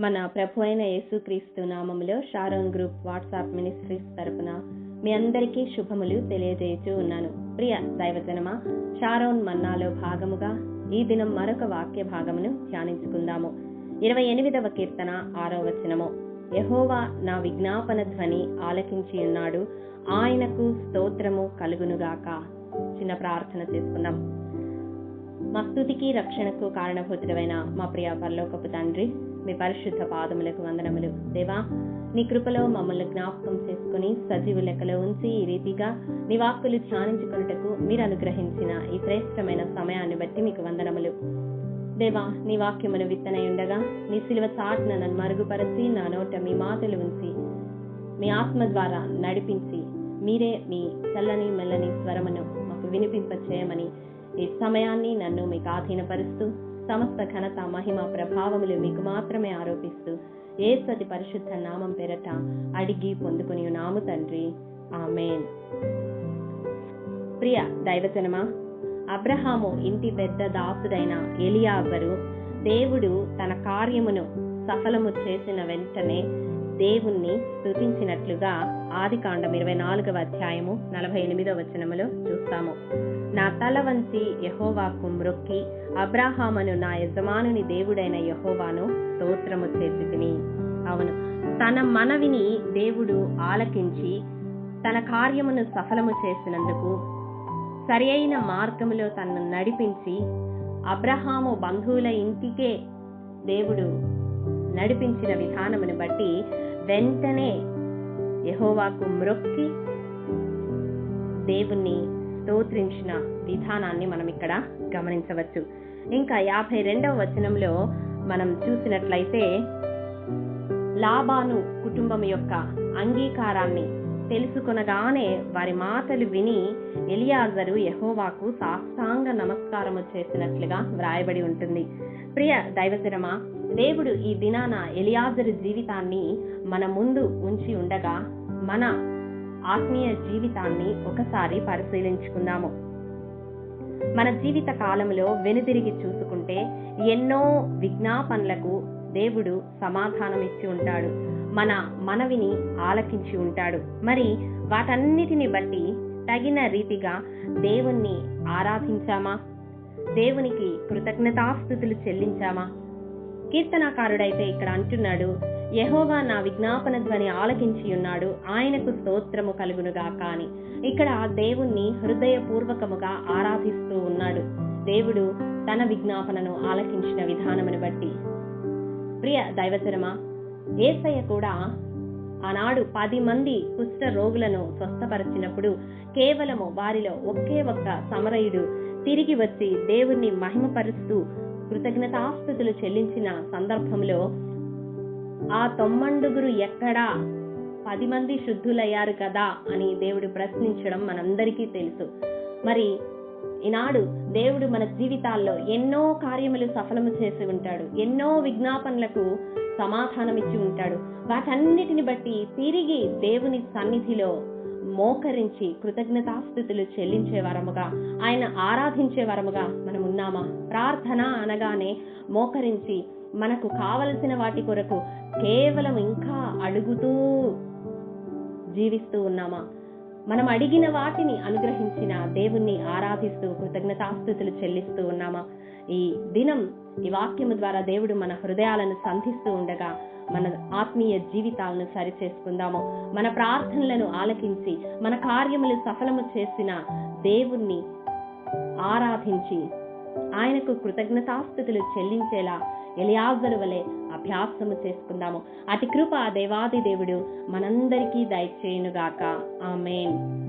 మన ప్రభు అయిన యేసుక్రీస్తు నామములో షారోన్ గ్రూప్ వాట్సాప్ మినిస్ట్రీస్ తరపున మీ అందరికీ శుభములు తెలియజేయచూ ఉన్నాను. ప్రియ దైవజనమా షారోన్ మన్నాలో భాగముగా ఈ దినం మరొక వాక్య భాగమును ధ్యానించుకుందాము. ఇరవై ఎనిమిదవ కీర్తన ఆరో వచనము. యహోవా నా విజ్ఞాపన ధ్వని ఆలకించి ఉన్నాడు. ఆయనకు స్తోత్రము కలుగునుగాక. చిన్న ప్రార్థన చేసుకుందాం. మా స్థుతికి రక్షణకు కారణభూతుడమైన మా ప్రియ పరలోకపు తండ్రి మీ పరిశుద్ధ పాదములకు వందనములు. దేవా నీ కృపలో మమ్మల్ని జ్ఞాపకం చేసుకుని సజీవు లెక్కలో ఉంచి ఈ రీతిగా నీ వాక్కులు ధ్యానించుకున్నటకు మీరు అనుగ్రహించిన ఈ శ్రేష్టమైన సమయాన్ని బట్టి మీకు వందనములు. దేవా నీ వాక్యమును విత్తనై ఉండగా నీ శిలువ చాటున నన్ను మరుగుపరచి నా నోట మీ మాటలు ఉంచి మీ ఆత్మ ద్వారా నడిపించి మీరే మీ చల్లని మెల్లని స్వరమును మాకు వినిపింప చేయమని ఈ సమయాన్ని నన్ను మీకు ఆధీనపరుస్తూ సమస్త ఘనత మహిమ ప్రభావములు మీకు మాత్రమే ఆరోపిస్తూ ఏ సతి పరిశుద్ధ నామం పేరట అడిగి పొందుకుని నాము తండ్రి. ఆమెన్. ప్రియ దైవజనమా అబ్రహాము ఇంటి పెద్ద దాసుడైన ఎలియాబరు దేవుడు తన కార్యమును సఫలము చేసిన వెంటనే దేవుణ్ణి స్థుతించినట్లుగా ఆది కాండం ఇరవై నాలుగవ అధ్యాయము నలభై ఎనిమిదవ వచనములో చూస్తాము. నా తల వంచి యహోవాకు మ్రొక్కి అబ్రాహామను నా యజమానుని దేవుడైన యహోవాను స్తోత్రము చేర్చుకుని అవును తన మనవిని దేవుడు ఆలకించి తన కార్యమును సఫలము చేసినందుకు సరి అయిన మార్గములో తనను నడిపించి అబ్రహాము బంధువుల ఇంటికే దేవుడు నడిపించిన విధానమును బట్టి వెంటనే యహోవాకు మ్రొక్కి దేవుణ్ణి స్తోత్రించిన విధానాన్ని మనం ఇక్కడ గమనించవచ్చు. ఇంకా యాభై రెండవ వచనంలో మనం చూసినట్లయితే లాబాను కుటుంబం యొక్క అంగీకారాన్ని తెలుసుకొనగానే వారి మాటలు విని ఎలియాజరు యహోవాకు సాష్టాంగ నమస్కారము చేసినట్లుగా వ్రాయబడి ఉంటుంది. ప్రియ దైవజనమా దేవుడు ఈ దినాన ఎలియాజరు జీవితాన్ని మన ముందు ఉంచి ఉండగా మన ఆత్మీయ జీవితాన్ని ఒకసారి పరిశీలించుకుందాము. మన జీవిత కాలంలో వెనుదిరిగి చూసుకుంటే ఎన్నో విజ్ఞాపనలకు దేవుడు సమాధానం ఇచ్చి ఉంటాడు. మన మనవిని ఆలకించి ఉంటాడు. మరి వాటన్నిటిని బట్టి తగిన రీతిగా దేవుణ్ణి ఆరాధించామా? దేవునికి కృతజ్ఞతాస్థుతులు చెల్లించామా? కీర్తనాకారుడైతే ఇక్కడ అంటున్నాడు యహోవా నా విజ్ఞాపన ధ్వని ఆలకించి ఉన్నాడు ఆయనకు స్తోత్రము కలుగునుగా కాని ఇక్కడ దేవుణ్ణి హృదయపూర్వకముగా ఆరాధిస్తూ ఉన్నాడు. దేవుడు తన విజ్ఞాపనను ఆలకించిన విధానమును బట్టి. ప్రియ దైవచరమా ఏసయ్య కూడా ఆనాడు పది మంది కుష్ఠ రోగులను స్వస్థపరిచినప్పుడు కేవలము వారిలో ఒకే ఒక్క సమరయుడు తిరిగి వచ్చి దేవుణ్ణి మహిమపరుస్తూ కృతజ్ఞతాస్థుతులు చెల్లించిన సందర్భంలో ఆ తొమ్మండుగురు ఎక్కడా? పది మంది శుద్ధులయ్యారు కదా అని దేవుడు ప్రశ్నించడం మనందరికీ తెలుసు. మరి ఈనాడు దేవుడు మన జీవితాల్లో ఎన్నో కార్యములు సఫలము చేసి ఉంటాడు. ఎన్నో విజ్ఞాపనలకు సమాధానం ఇచ్చి ఉంటాడు. వాటన్నిటిని బట్టి తిరిగి దేవుని సన్నిధిలో మోకరించి కృతజ్ఞతాస్థుతులు చెల్లించే వరముగా ఆయన ఆరాధించే వరముగా మనం ఉన్నామా ప్రార్థన అనగానే మోకరించి మనకు కావలసిన వాటి కొరకు కేవలం ఇంకా అడుగుతూ జీవిస్తూ ఉన్నామా? మనం అడిగిన వాటిని అనుగ్రహించిన దేవుణ్ణి ఆరాధిస్తూ కృతజ్ఞతాస్థుతులు చెల్లిస్తూ ఉన్నామా? ఈ దినం ఈ వాక్యము ద్వారా దేవుడు మన హృదయాలను సంధిస్తూ ఉండగా మన ఆత్మీయ జీవితాలను సరిచేసుకుందాము. మన ప్రార్థనలను ఆలకించి మన కార్యములు సఫలము చేసిన దేవుణ్ణి ఆరాధించి ఆయనకు కృతజ్ఞతాస్థుతులు చెల్లించేలా ఎలియాజరు వలె అభ్యాసము చేసుకుందాము. అతి కృప దేవాది దేవుడు మనందరికీ దయచేయునుగాక. ఆమెన్.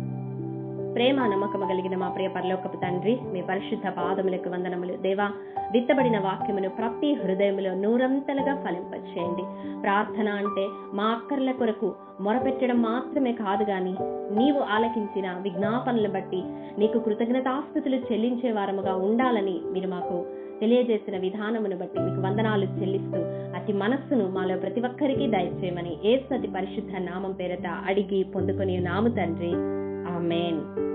ప్రేమ నమ్మకము కలిగిన మా ప్రియ పరలోకపు తండ్రి మీ పరిశుద్ధ పాదములకు వందనములు. దేవా విత్తబడిన వాక్యమును ప్రతి హృదయములో నూరంతలుగా ఫలింపచేయండి. ప్రార్థన అంటే మా అక్కర్ల కొరకు మొరపెట్టడం మాత్రమే కాదు కానీ నీవు ఆలకించిన విజ్ఞాపనలు బట్టి నీకు కృతజ్ఞతాస్థుతులు చెల్లించే వారముగా ఉండాలని మీరు మాకు తెలియజేసిన విధానమును బట్టి మీకు వందనాలు చెల్లిస్తూ అతి మనస్సును మాలో ప్రతి ఒక్కరికి దయచేయమని ఏ సతి పరిశుద్ధ నామం పేరట అడిగి పొందుకొని నాము తండ్రి. ఆమెన్.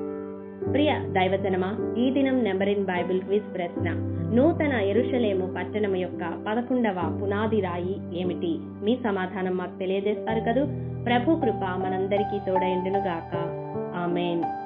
ప్రియ దైవజనమా ఈ దినం నెంబర్ ఇన్ బైబిల్ క్విజ్ ప్రశ్న. నూతన ఎరుషలేము పట్టణం యొక్క పదకొండవ పునాది రాయి ఏమిటి? మీ సమాధానం మాకు తెలియజేస్తారు కదూ? ప్రభు కృప మనందరికీ తోడైండునుగాక. ఆమెన్.